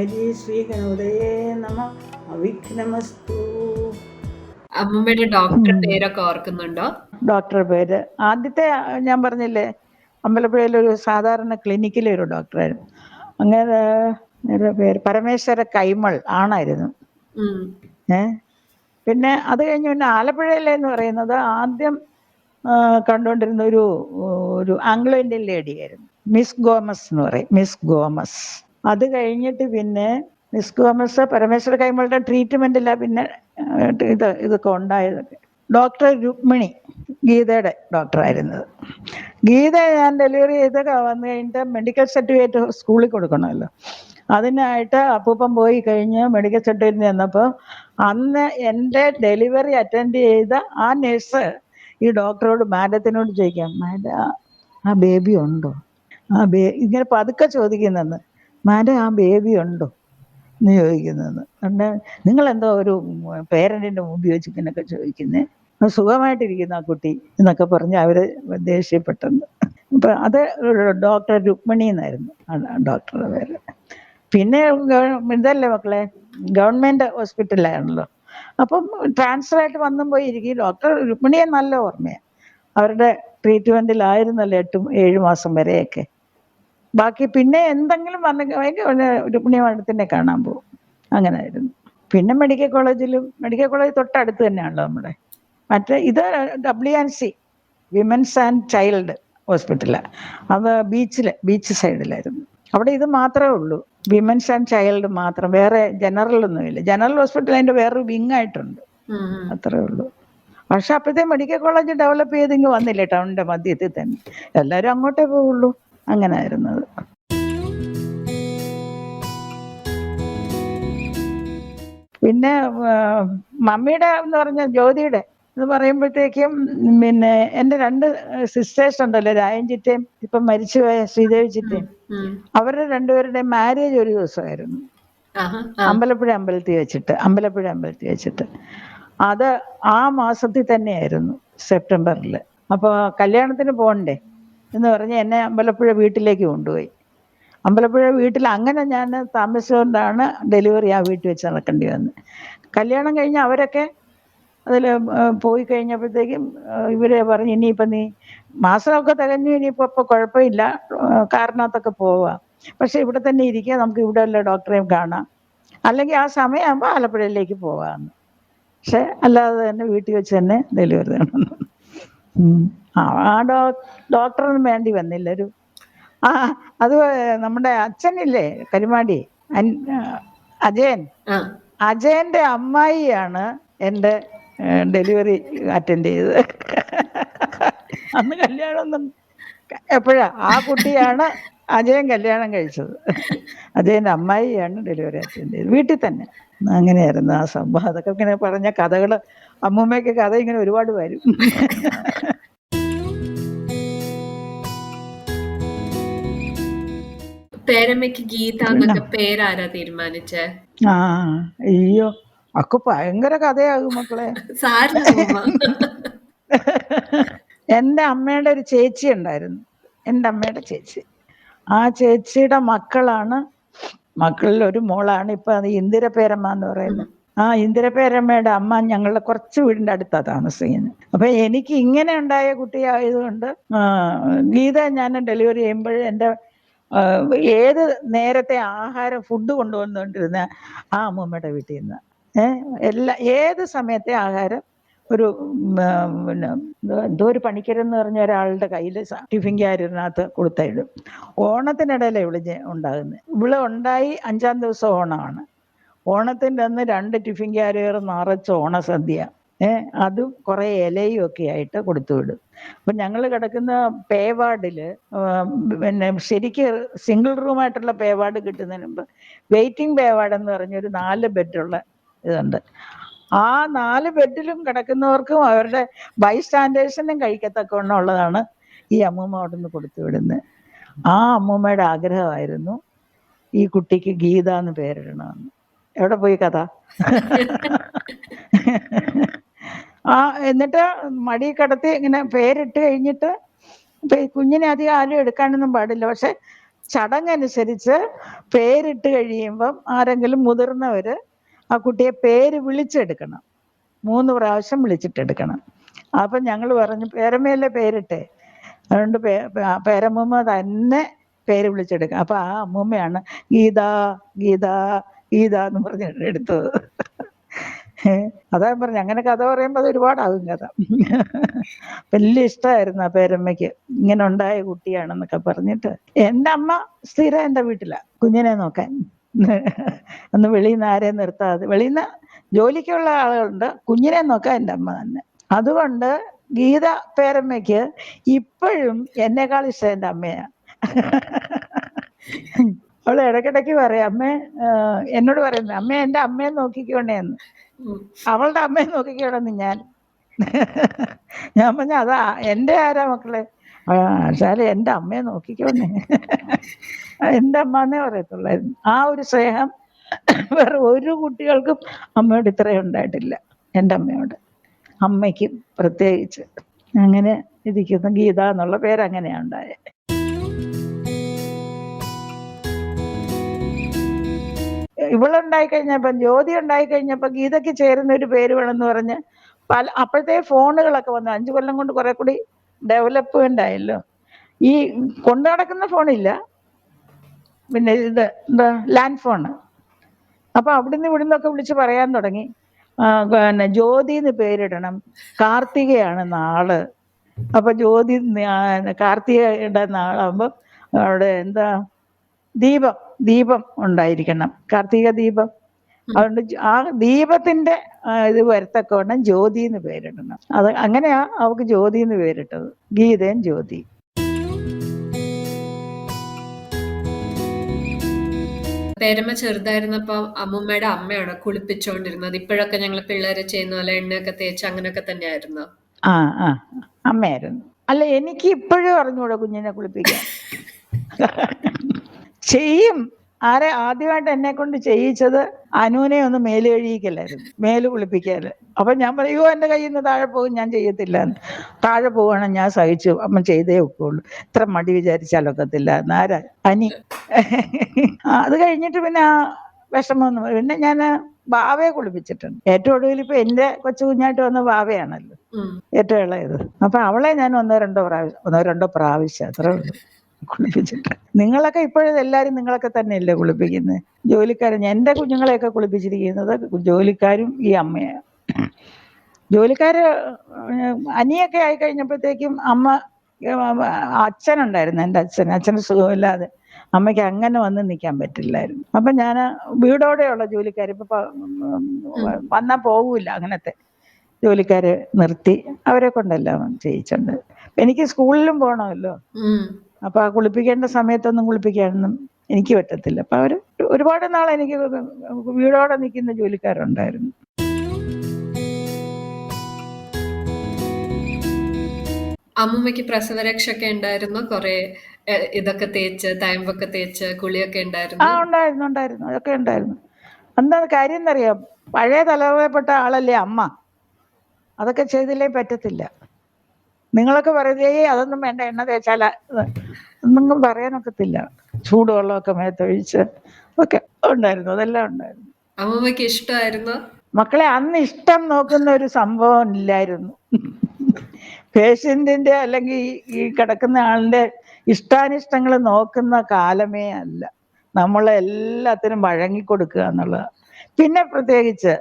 ഹരി ശ്രീ ഗണോദയേ നമ. അവിഘ്നമസ്തു. അമ്മമ്മയുടെ ഡോക്ടർ പേരൊക്കെ ഓർക്കുന്നുണ്ടോ? ഡോക്ടർ പേര്. ആദ്യത്തെ ഞാൻ പറഞ്ഞില്ലേ അമ്പലപ്പുഴയിലെ ഒരു സാധാരണ ക്ലിനിക്കിലെ ഒരു ഡോക്ടറായിരുന്നു അങ്ങനെ നേരെ പേര് പരമേശ്വര കൈമൾ ആണായിരുന്നു. ഏ? പിന്നെ അത് കഴിഞ്ഞ് പിന്നെ ആലപ്പുഴയിലെ എന്ന് പറയുന്നത് ആദ്യം കണ്ടുകൊണ്ടിരുന്ന ഒരു ഒരു ആംഗ്ലോ ഇന്ത്യൻ ലേഡി ആയിരുന്നു. മിസ് ഗോമസ് എന്ന് പറയും. Miss Gomes. അത് കഴിഞ്ഞിട്ട് പിന്നെ മിസ് ഗോമസ് പരമേശ്വര കൈമളുടെ ട്രീറ്റ്മെന്റില്ല പിന്നെ ഇത് ഇതൊക്കെ ഉണ്ടായത്. ഡോക്ടർ രുക്മിണി ഗീതയുടെ ഡോക്ടറായിരുന്നത് ഗീത ഞാൻ ഡെലിവറി ചെയ്തൊക്കെ വന്നു കഴിഞ്ഞിട്ട് മെഡിക്കൽ സർട്ടിഫിക്കറ്റ് സ്കൂളിൽ കൊടുക്കണമല്ലോ. അതിനായിട്ട് അപ്പൂപ്പം പോയി കഴിഞ്ഞ് മെഡിക്കൽ സർട്ടിഫിക്കറ്റ് ചെന്നപ്പോൾ അന്ന് എന്റെ ഡെലിവറി അറ്റൻഡ് ചെയ്ത ആ നഴ്സ് ഈ ഡോക്ടറോട് മാഡത്തിനോട് ചോദിക്കാം മാഡം ആ ബേബി ഉണ്ടോ? ആ ബേ ഇങ്ങനെ പതുക്കെ ചോദിക്കുന്നെന്ന് മാഡം ആ ബേബി ഉണ്ടോ? എന്ന് ചോദിക്കുന്നത് അതുകൊണ്ട് നിങ്ങളെന്തോ ഒരു പേരന്റിന്റെ മുമ്പിൽ വെച്ച് ഇങ്ങനെയൊക്കെ ചോദിക്കുന്നേ സുഖമായിട്ടിരിക്കുന്ന ആ കുട്ടി എന്നൊക്കെ പറഞ്ഞ് അവർ ദേഷ്യപ്പെട്ടെന്ന്. അപ്പം അത് ഡോക്ടർ രുക്മിണി എന്നായിരുന്നു. ഡോക്ടറുടെ പേര്. പിന്നെ ഇതല്ലേ മക്കളെ? ഗവൺമെന്റ് ഹോസ്പിറ്റലാണല്ലോ അപ്പം ട്രാൻസ്ഫർ ആയിട്ട് വന്നും പോയി ഇരിക്കും. ഡോക്ടർ രുക്മിണിയെ നല്ല ഓർമ്മയാണ് അവരുടെ ട്രീറ്റ്മെന്റിലായിരുന്നല്ലോ എട്ടും ഏഴ് മാസം വരെയൊക്കെ. ബാക്കി പിന്നെ എന്തെങ്കിലും വന്നെങ്കിൽ ഒരു മാഡത്തിനെ കാണാൻ പോകും. അങ്ങനെ ആയിരുന്നു പിന്നെ മെഡിക്കൽ കോളേജിലും മെഡിക്കൽ കോളേജ് തൊട്ടടുത്ത് തന്നെയാണല്ലോ നമ്മുടെ. മറ്റേ ഇത് W and C women's and child ഹോസ്പിറ്റലാണ് അത് ബീച്ചിൽ ബീച്ച് സൈഡിലായിരുന്നു. അവിടെ ഇത് മാത്രമേ ഉള്ളൂ. വിമൻസ് ആൻഡ് ചൈൽഡ് മാത്രം. വേറെ ജനറൽ ഒന്നുമില്ല ജനറൽ ഹോസ്പിറ്റൽ അതിന്റെ വേറൊരു വിങ് ആയിട്ടുണ്ട്. അത്രേ ഉള്ളൂ. പക്ഷെ അപ്പോഴത്തെ മെഡിക്കൽ കോളേജ് ഡെവലപ്പ് ചെയ്ത് ഇങ്ങ് വന്നില്ലേ ടൗണിന്റെ മധ്യത്തിൽ തന്നെ. എല്ലാവരും അങ്ങോട്ടേ പോവുള്ളൂ. അങ്ങനെ ആയിരുന്നത് പിന്നെ മമ്മിയുടെ എന്ന് പറഞ്ഞ ജ്യോതിയുടെ എന്ന് പറയുമ്പോഴത്തേക്കും പിന്നെ എന്റെ രണ്ട് സിസ്റ്റേഴ്സ് ഉണ്ടല്ലോ രായൻ ചിറ്റയും ഇപ്പം മരിച്ചുപോയ ശ്രീദേവി ചിറ്റയും. അവരുടെ രണ്ടുപേരുടെ മാരേജ് ഒരു ദിവസമായിരുന്നു. അമ്പലപ്പുഴ അമ്പലത്തിൽ വെച്ചിട്ട് അമ്പലപ്പുഴ അമ്പലത്തിൽ വെച്ചിട്ട്. അത് ആ മാസത്തിൽ തന്നെയായിരുന്നു സെപ്റ്റംബറിൽ അപ്പോൾ കല്യാണത്തിന് പോകണ്ടേ? എന്ന് പറഞ്ഞ് എന്നെ അമ്പലപ്പുഴ വീട്ടിലേക്ക് കൊണ്ടുപോയി. അമ്പലപ്പുഴ വീട്ടിൽ അങ്ങനെ ഞാൻ താമസിച്ചുകൊണ്ടാണ് ഡെലിവറി ആ വീട്ടിൽ വെച്ച് നടക്കേണ്ടി വന്നത്. കല്യാണം കഴിഞ്ഞ് അവരൊക്കെ അതിൽ പോയി കഴിഞ്ഞപ്പോഴത്തേക്കും ഇവരെ പറഞ്ഞു ഇനിയിപ്പം നീ മാസമൊക്കെ തികഞ്ഞു ഇനിയിപ്പോൾ ഇപ്പോൾ കുഴപ്പമില്ല. കാരണത്തൊക്കെ പോവാം. പക്ഷെ ഇവിടെ തന്നെ ഇരിക്കുക നമുക്ക് ഇവിടെ ഉള്ള ഡോക്ടറെയും കാണാം. അല്ലെങ്കിൽ ആ സമയമാകുമ്പോൾ ആലപ്പുഴയിലേക്ക് പോകാമെന്ന് പക്ഷെ അല്ലാതെ തന്നെ വീട്ടിൽ വെച്ച് തന്നെ ഡെലിവറി നടന്നു. ആ ആ ഡോ ഡോക്ടറൊന്നും വേണ്ടി വന്നില്ല. ഒരു ആ അത് നമ്മുടെ അച്ഛനില്ലേ കരിമാടി? അജയൻ. അജയന്റെ അമ്മായിയാണ് എന്റെ ഡെലിവറി അറ്റൻഡ് ചെയ്തത്. അന്ന് കല്യാണമൊന്നും എപ്പോഴാ? ആ കുട്ടിയാണ് അജയൻ കല്യാണം കഴിച്ചത്. അജയന്റെ അമ്മായിയാണ് ഡെലിവറി അറ്റൻഡ് ചെയ്തത്. വീട്ടിൽ തന്നെ. അങ്ങനെയായിരുന്നു ആ സംഭവം. അതൊക്കെ ഇങ്ങനെ പറഞ്ഞ കഥകൾ അമ്മൂമ്മയ്ക്ക് കഥ ഇങ്ങനെ ഒരുപാട് വരും. പേരമ്മയ്ക്ക് ഗീത എന്നൊക്കെ പേരാരാ തീരുമാനിച്ചേ? ആ അയ്യോ അക്ക ഭയങ്കര കഥയാകും മക്കളെ. എന്റെ. എന്റെ അമ്മയുടെ ഒരു ചേച്ചി ഉണ്ടായിരുന്നു. എന്റെ അമ്മയുടെ ചേച്ചി. ആ ചേച്ചിയുടെ മക്കളാണ് മക്കളിൽ ഒരു മോളാണ് ഇപ്പൊ അത് ഇന്ദിര പേരമ്മ എന്ന് പറയുന്നത്. ആ ഇന്ദിര പേരമ്മയുടെ അമ്മ ഞങ്ങളുടെ കുറച്ച് വീടിന്റെ അടുത്താണ് താമസിക്കുന്നത്. അപ്പൊ എനിക്ക് ഇങ്ങനെ ഉണ്ടായ കുട്ടിയായതുകൊണ്ട് ഗീത ഞാൻ ഡെലിവറി ചെയ്യുമ്പോൾ എന്റെ ഏത് നേരത്തെ ആഹാരം ഫുഡ് കൊണ്ടുവന്നുകൊണ്ടിരുന്ന ആ അമ്മൂമ്മയുടെ വീട്ടിൽ നിന്ന്. എല്ലാ ഏത് സമയത്തെ ആഹാരം ഒരു പിന്നെ എന്തോ- ഒരു പണിക്കരെന്ന് പറഞ്ഞ ഒരാളുടെ കയ്യിൽ ടിഫിൻ ക്യാരിയറിനകത്ത് കൊടുത്തയിടും ഓണത്തിനിടയിലെ ജെ- ഉണ്ടാകുന്നത് ഇവൾ ഉണ്ടായി അഞ്ചാം ദിവസം ഓണമാണ്. ഓണത്തിന്റെ അന്ന് രണ്ട് ടിഫിൻ ക്യാരിയർ നിറച്ച് ഓണസദ്യ. ഏഹ് അതും കുറേ ഇലയും ഒക്കെ ആയിട്ട് കൊടുത്തു വിടും. അപ്പം ഞങ്ങൾ കിടക്കുന്ന പേ വാർഡിൽ പിന്നെ ശരിക്ക് സിംഗിൾ റൂമായിട്ടുള്ള പേ വാർഡ് കിട്ടുന്നതിന് മുമ്പ് വെയിറ്റിംഗ് പേവാർഡ് എന്ന് പറഞ്ഞൊരു നാല് ബെഡുള്ള ഇതുണ്ട്. ആ നാല് ബെഡിലും കിടക്കുന്നവർക്കും അവരുടെ ബൈ സ്റ്റാൻഡേഴ്സിനും കഴിക്കത്തക്കവണ്ണം ഉള്ളതാണ് ഈ അമ്മൂമ്മ അവിടെ നിന്ന് കൊടുത്തു വിടുന്നത് ആ അമ്മൂമ്മയുടെ ആഗ്രഹമായിരുന്നു ഈ കുട്ടിക്ക് ഗീത എന്ന് പേരിടണമെന്ന്. എവിടെ പോയി കഥ? ആ എന്നിട്ട് മടി കടത്തി ഇങ്ങനെ പേരിട്ട് കഴിഞ്ഞിട്ട് കുഞ്ഞിനെ അധികം ആരും എടുക്കാനൊന്നും പാടില്ല. പക്ഷെ ചടങ്ങനുസരിച്ച് പേരിട്ട് കഴിയുമ്പം ആരെങ്കിലും മുതിർന്നവർ ആ കുട്ടിയെ പേര് വിളിച്ചെടുക്കണം. മൂന്ന് പ്രാവശ്യം വിളിച്ചിട്ടെടുക്കണം. അപ്പൊ ഞങ്ങൾ പറഞ്ഞു പേരമ്മയല്ലേ പേരിട്ടെ? അതുകൊണ്ട് പേ പേ- പേരമ്മൂമ്മ തന്നെ പേര് വിളിച്ചെടുക്കുക അപ്പൊ ആ അമ്മൂമ്മയാണ് ഗീത ഗീത ഗീത എന്ന് പറഞ്ഞ് എടുത്തത്. അതാ പറഞ്ഞു അങ്ങനെ കഥ പറയുമ്പോൾ അത് ഒരുപാടാകും കഥ. വലിയ ഇഷ്ടമായിരുന്നു ആ പേരമ്മയ്ക്ക്. ഇങ്ങനെ ഉണ്ടായ കുട്ടിയാണെന്നൊക്കെ പറഞ്ഞിട്ട് എന്റെ അമ്മ സ്ഥിരം എന്റെ വീട്ടിലാ കുഞ്ഞിനെ നോക്കാൻ. ഒന്ന് വെളിയിൽ നിന്ന് ആരെയും നിർത്താതെ വെളിയിൽ നിന്ന് ജോലിക്കുള്ള ആളുകളുണ്ട് കുഞ്ഞിനെ നോക്കാൻ എന്റെ അമ്മ തന്നെ. അതുകൊണ്ട് ഗീത പേരമ്മയ്ക്ക് ഇപ്പോഴും എന്നെക്കാൾ ഇഷ്ടം എന്റെ അമ്മയാണ് അവൾ ഇടയ്ക്കിടയ്ക്ക് പറയാം അമ്മേ എന്നോട് പറയുന്നത് അമ്മ എന്റെ അമ്മയെ നോക്കിക്കോണേന്ന്. ഉം. അവളുടെ അമ്മയെ നോക്കിക്കണമെന്ന് ഞാൻ. ഞാൻ പറഞ്ഞ അതാ എന്റെ ആരാ മക്കളെ? ശാല എന്റെ അമ്മയെ നോക്കിക്കോന്നെ. എന്റെ അമ്മന്നേ പറയത്തുള്ളായിരുന്നു. ആ ഒരു സ്നേഹം വേറെ ഒരു കുട്ടികൾക്കും അമ്മയോട് ഇത്രയും ഉണ്ടായിട്ടില്ല. എന്റെ അമ്മയോട്. അമ്മയ്ക്കും പ്രത്യേകിച്ച്. അങ്ങനെ ഇരിക്കുന്ന ഗീത എന്നുള്ള പേര് അങ്ങനെയാണ് ഉണ്ടായത് ഇവളുണ്ടായി കഴിഞ്ഞപ്പം ജ്യോതി ഉണ്ടായി കഴിഞ്ഞപ്പോൾ ഗീതയ്ക്ക് ചേരുന്ന ഒരു പേര് വേണമെന്ന് പറഞ്ഞ് പല അപ്പോഴത്തെ ഫോണുകളൊക്കെ വന്നു. അഞ്ചു കൊല്ലം കൊണ്ട് കുറെ കൂടി ഡെവലപ്മെന്റ് ആയല്ലോ. ഈ കൊണ്ടു നടക്കുന്ന ഫോണില്ല. പിന്നെ ഇത് എന്താ ലാൻഡ് ഫോണ്. അപ്പൊ അവിടുന്ന് ഇവിടെ നിന്നൊക്കെ വിളിച്ച് പറയാൻ തുടങ്ങി. പിന്നെ ജ്യോതി എന്ന് പേരിടണം. കാർത്തികയാണ് നാൾ. അപ്പൊ ജ്യോതി കാർത്തികയുടെ നാളാകുമ്പോ അവിടെ എന്താ ദീപം. ദീപം ഉണ്ടായിരിക്കണം. കാർത്തിക ദീപം. അതുകൊണ്ട് ആ ദീപത്തിന്റെ ഇത് വരത്തക്കവണ്ണം ജ്യോതി എന്ന് പേരിടണം. അത് അങ്ങനെയാ അവക്ക് ജ്യോതി എന്ന് പേരിട്ടത്. ഗീതയും ജ്യോതി. പേരമ്മ ചെറുതായിരുന്നപ്പോ അമ്മൂമ്മയുടെ അമ്മയാണ് കുളിപ്പിച്ചോണ്ടിരുന്നത്. ഇപ്പോഴൊക്കെ ഞങ്ങൾ പിള്ളേരെ ചെയ്യുന്ന പോലെ എണ്ണയൊക്കെ തേച്ച് അങ്ങനെയൊക്കെ തന്നെയായിരുന്നു? ആ ആ അമ്മയായിരുന്നു. അല്ല എനിക്ക് ഇപ്പോഴും അറിഞ്ഞൂടെ കുഞ്ഞിനെ കുളിപ്പിക്കാൻ. ചെയ്യും. ആരെ ആദ്യമായിട്ട് എന്നെ കൊണ്ട് ചെയ്യിച്ചത് അനുവിനെ ഒന്ന് മേൽ കഴിയിക്കലായിരുന്നു മേൽ കുളിപ്പിക്കാൽ. അപ്പൊ ഞാൻ പറയോ എന്റെ കയ്യിൽ നിന്ന് താഴെ പോകും ഞാൻ ചെയ്യത്തില്ല. താഴെ പോവാണ് ഞാൻ സഹിച്ചു. അമ്മ ചെയ്തേ ഒക്കുള്ളൂ. ഇത്ര മടി വിചാരിച്ചാലൊക്കത്തില്ല ആരാ? അനി. അത് കഴിഞ്ഞിട്ട് പിന്നെ ആ വിഷമമൊന്നും പിന്നെ ഞാൻ ബാവയെ കുളിപ്പിച്ചിട്ടുണ്ട്. ഏറ്റവും ഒടുവിൽ ഇപ്പൊ എന്റെ കൊച്ചു കുഞ്ഞായിട്ട് വന്ന ബാവയാണല്ലോ. ഏറ്റവും ഇളയത്. അപ്പൊ അവളെ ഞാൻ ഒന്നോ രണ്ടോ പ്രാവശ്യം ഒന്നോ രണ്ടോ പ്രാവശ്യം അത്രേ ഉള്ളൂ. കുളിപ്പിച്ചിട്ട്. നിങ്ങളൊക്കെ ഇപ്പോഴും എല്ലാരും നിങ്ങളൊക്കെ തന്നെയല്ലേ കുളിപ്പിക്കുന്നത് ജോലിക്കാരൻ എന്റെ കുഞ്ഞുങ്ങളെയൊക്കെ കുളിപ്പിച്ചിരിക്കുന്നത് ജോലിക്കാരും ഈ അമ്മയാണ്. ജോലിക്കാര് അനിയൊക്കെ ആയി കഴിഞ്ഞപ്പോഴത്തേക്കും അമ്മ അച്ഛനുണ്ടായിരുന്നു എന്റെ അച്ഛൻ. അച്ഛന് സുഖമില്ലാതെ അമ്മയ്ക്ക് അങ്ങനെ വന്ന് നിൽക്കാൻ പറ്റില്ലായിരുന്നു. അപ്പൊ ഞാൻ വീടോടെയുള്ള ജോലിക്കാർ ഇപ്പൊ വന്നാൽ വന്നാ പോകൂല അങ്ങനത്തെ ജോലിക്കാരെ നിർത്തി. അവരെ കൊണ്ടെല്ലാം ചെയ്യിച്ചുണ്ട് എനിക്ക് സ്കൂളിലും പോകണമല്ലോ ഉം. അപ്പൊ ആ കുളിപ്പിക്കേണ്ട സമയത്തൊന്നും കുളിപ്പിക്കാനൊന്നും എനിക്ക് പറ്റത്തില്ല. അപ്പൊ അവർ ഒരുപാട് നാൾ എനിക്ക് വീടോടെ നിൽക്കുന്ന ജോലിക്കാരുണ്ടായിരുന്നു. അമ്മൂമ്മയ്ക്ക് പ്രസവരക്ഷയൊക്കെ ഉണ്ടായിരുന്നു. കുറെ ഇതൊക്കെ തേച്ച് തയമ്പൊക്കെ തേച്ച് കുളിയൊക്കെ ഉണ്ടായിരുന്നു. ആ ഉണ്ടായിരുന്നു ഉണ്ടായിരുന്നു. ഉണ്ടായിരുന്നു അതൊക്കെ ഉണ്ടായിരുന്നു. എന്താ കാര്യം എന്നറിയാം. പഴയ തലമുറയിൽപ്പെട്ട ആളല്ലേ അമ്മ. അതൊക്കെ ചെയ്തില്ലേ പറ്റത്തില്ല. നിങ്ങളൊക്കെ പറയുന്നത് ഏയ് അതൊന്നും വേണ്ട എണ്ണ തേച്ചാല. ഒന്നും പറയാനൊക്കത്തില്ല. ചൂടുവെള്ളമൊക്കെ മേത്തൊഴിച്ച് ഒക്കെ ഉണ്ടായിരുന്നു അതെല്ലാം ഉണ്ടായിരുന്നു. അമ്മയ്ക്ക് ഇഷ്ടമായിരുന്നു മക്കളെ അന്ന് ഇഷ്ടം നോക്കുന്ന ഒരു സംഭവം ഇല്ലായിരുന്നു. പേഷ്യന്റിന്റെ അല്ലെങ്കിൽ ഈ- കിടക്കുന്ന ആളിന്റെ ഇഷ്ടാനിഷ്ടങ്ങൾ നോക്കുന്ന കാലമേ അല്ല. നമ്മളെ എല്ലാത്തിനും വഴങ്ങിക്കൊടുക്കുക എന്നുള്ളത്. പിന്നെ പ്രത്യേകിച്ച്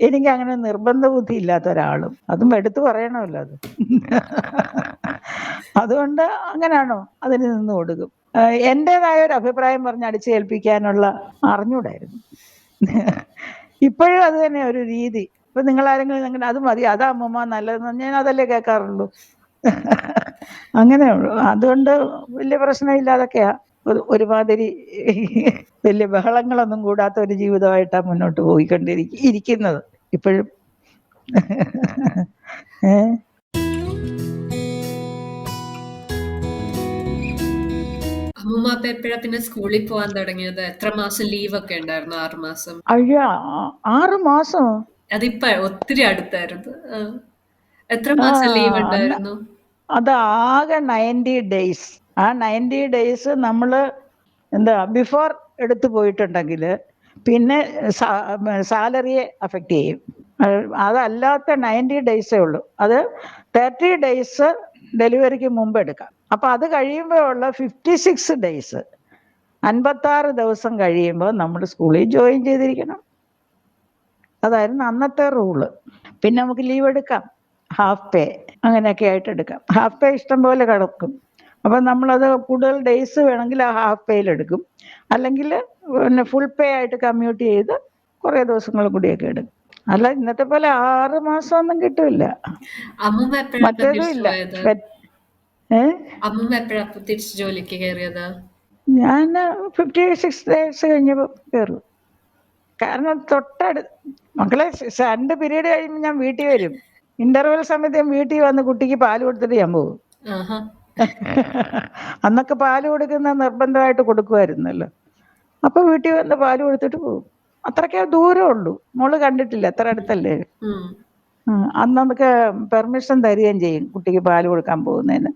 എനിക്ക് അങ്ങനെ നിർബന്ധ ബുദ്ധി ഇല്ലാത്ത ഒരാളും. അതും എടുത്തു പറയണമല്ലോ അത്. അതുകൊണ്ട് അങ്ങനെയാണോ അതിന് നിന്ന് കൊടുക്കും എന്റെതായ എന്റേതായ ഒരു അഭിപ്രായം പറഞ്ഞ് അടിച്ചേൽപ്പിക്കാനുള്ള അറിഞ്ഞൂടായിരുന്നു. ഇപ്പോഴും അത് തന്നെ ഒരു രീതി. ഇപ്പൊ നിങ്ങൾ ആരെങ്കിലും അങ്ങനെ അത് മതി അതാ അമ്മമ്മ നല്ലതെന്ന് ഞാൻ അതല്ലേ കേൾക്കാറുള്ളൂ. അങ്ങനെ ഉള്ളൂ അതുകൊണ്ട് വലിയ പ്രശ്നമില്ലാതൊക്കെയാ. ഒരുമാതിരി വലിയ ബഹളങ്ങളൊന്നും കൂടാത്ത ഒരു ജീവിതമായിട്ടാ മുന്നോട്ട് പോയിക്കൊണ്ടിരിക്ക ഇരിക്കുന്നത് ഇപ്പോഴും. ഏ? അമ്മൂമ്മ എപ്പോഴാ പിന്നെ സ്കൂളിൽ പോവാൻ തുടങ്ങിയത്? എത്ര മാസം ലീവ് ഒക്കെ ഉണ്ടായിരുന്നു ആറ് മാസം? അയ്യാ ആറ് മാസം? അതിപ്പ ഒത്തിരി അടുത്തായിരുന്നു. എത്ര മാസം ലീവ് ഉണ്ടായിരുന്നു? അത് ആകെ നയന്റി ഡേയ്സ്. ആ നയന്റി ഡേയ്സ് നമ്മൾ എന്താ ബിഫോർ എടുത്തു പോയിട്ടുണ്ടെങ്കിൽ പിന്നെ സാലറിയെ അഫക്റ്റ് ചെയ്യും. അതല്ലാത്ത നയന്റി ഡേയ്സേ ഉള്ളൂ. അത് തേർട്ടി ഡേയ്സ് ഡെലിവറിക്ക് മുമ്പ് എടുക്കാം. അപ്പോൾ അത് കഴിയുമ്പോൾ ഉള്ള ഫിഫ്റ്റി സിക്സ് ഡേയ്സ് അൻപത്താറ് ദിവസം കഴിയുമ്പോൾ നമ്മൾ സ്കൂളിൽ ജോയിൻ ചെയ്തിരിക്കണം. അതായിരുന്നു അന്നത്തെ റൂൾ. പിന്നെ നമുക്ക് ലീവ് എടുക്കാം. ഹാഫ് പേ അങ്ങനെയൊക്കെ ആയിട്ട് എടുക്കാം. ഹാഫ് പേ ഇഷ്ടം പോലെ കിടക്കും. അപ്പം നമ്മളത് കൂടുതൽ ഡേയ്സ് വേണമെങ്കിൽ ആ ഹാഫ് പേയിൽ എടുക്കും. അല്ലെങ്കിൽ പിന്നെ ഫുൾ പേ ആയിട്ട് കമ്മ്യൂട്ട് ചെയ്ത് കുറേ ദിവസങ്ങൾ കൂടിയൊക്കെ എടുക്കും. അല്ല ഇന്നത്തെ പോലെ ആറ് മാസമൊന്നും കിട്ടില്ല. അമ്മൂമ്മ എപ്പോഴാ മറ്റേതും ഇല്ല. തിരിച്ച് ജോലിക്ക് കയറിയത്? ഞാൻ ഫിഫ്റ്റി സിക്സ് ഡേയ്സ് കഴിഞ്ഞപ്പോൾ കയറും. കാരണം തൊട്ടടു മക്കളെ രണ്ട് പീരീഡ് കഴിയുമ്പോൾ ഞാൻ വീട്ടിൽ വരും. ഇന്റർവെൽ സമയത്ത് ഞാൻ വീട്ടിൽ വന്ന് കുട്ടിക്ക് പാൽ കൊടുത്തിട്ട് ഞാൻ പോകും അന്നൊക്കെ പാൽ കൊടുക്കുന്ന നിർബന്ധമായിട്ട് കൊടുക്കുമായിരുന്നല്ലോ. അപ്പൊ വീട്ടിൽ വന്ന് പാൽ കൊടുത്തിട്ട് പോകും അത്രക്കേ ദൂരമുള്ളൂ മോൾ കണ്ടിട്ടില്ല അത്ര അടുത്തല്ലേ? ഉം. ഉം. അന്ന് നമുക്ക് പെർമിഷൻ തരികയും ചെയ്യും കുട്ടിക്ക് പാൽ കൊടുക്കാൻ പോകുന്നതിന്.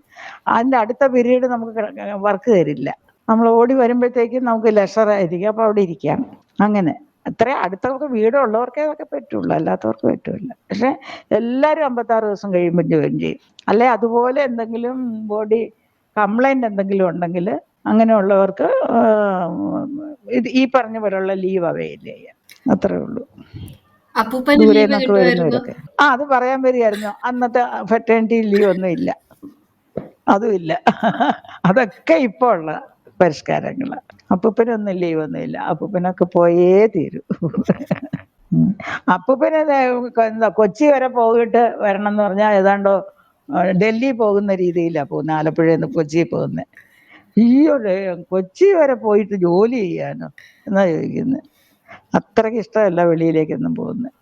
അതിന്റെ അടുത്ത പീരീഡ് നമുക്ക് വർക്ക് തരില്ല നമ്മൾ ഓടി വരുമ്പോഴത്തേക്കും നമുക്ക് ലെഷറായിരിക്കും. അപ്പോൾ അവിടെ ഇരിക്കാം. അങ്ങനെ. അത്ര അടുത്തൊക്കെ വീടുള്ളവർക്കേ അതൊക്കെ പറ്റുള്ളൂ അല്ലാത്തവർക്ക് പറ്റില്ല. പക്ഷെ എല്ലാവരും അമ്പത്താറ് ദിവസം കഴിയുമ്പോൾ ജോയിൻ ചെയ്യും. അല്ലെ അതുപോലെ എന്തെങ്കിലും ബോഡി കംപ്ലൈന്റ് എന്തെങ്കിലും ഉണ്ടെങ്കിൽ അങ്ങനെയുള്ളവർക്ക് ഇത് ഈ പറഞ്ഞ പോലുള്ള ലീവ് അവൈൽ ചെയ്യാം. അത്രേ ഉള്ളൂ. അപ്പൂപ്പന് ദൂരെ ലീവ് നിന്നൊക്കെ വരുന്നവരൊക്കെ. ആ അത് പറയാൻ വരികയായിരുന്നു. അന്നത്തെ ഫെറ്റേണിറ്റി ലീവ് ഒന്നും ഇല്ല. അതും ഇല്ല. അതൊക്കെ ഇപ്പോൾ ഉള്ള പരിഷ്കാരങ്ങൾ അപ്പൂപ്പനൊന്നും ലീവ് ഒന്നുമില്ല. അപ്പൂപ്പനൊക്കെ പോയേ തീരൂ. അപ്പൂപ്പന എന്താ കൊച്ചി വരെ പോയിട്ട് വരണം എന്ന് പറഞ്ഞാൽ ഏതാണ്ടോ ഡൽഹി പോകുന്ന രീതിയിലാണ് പോകുന്നത് ആലപ്പുഴയിൽ നിന്ന് കൊച്ചി പോകുന്നത് അയ്യോ കൊച്ചി വരെ പോയിട്ട് ജോലി ചെയ്യാനോ? എന്നാ ചോദിക്കുന്നത് അത്രയ്ക്ക് ഇഷ്ടമല്ല വെളിയിലേക്കൊന്നും പോകുന്നത്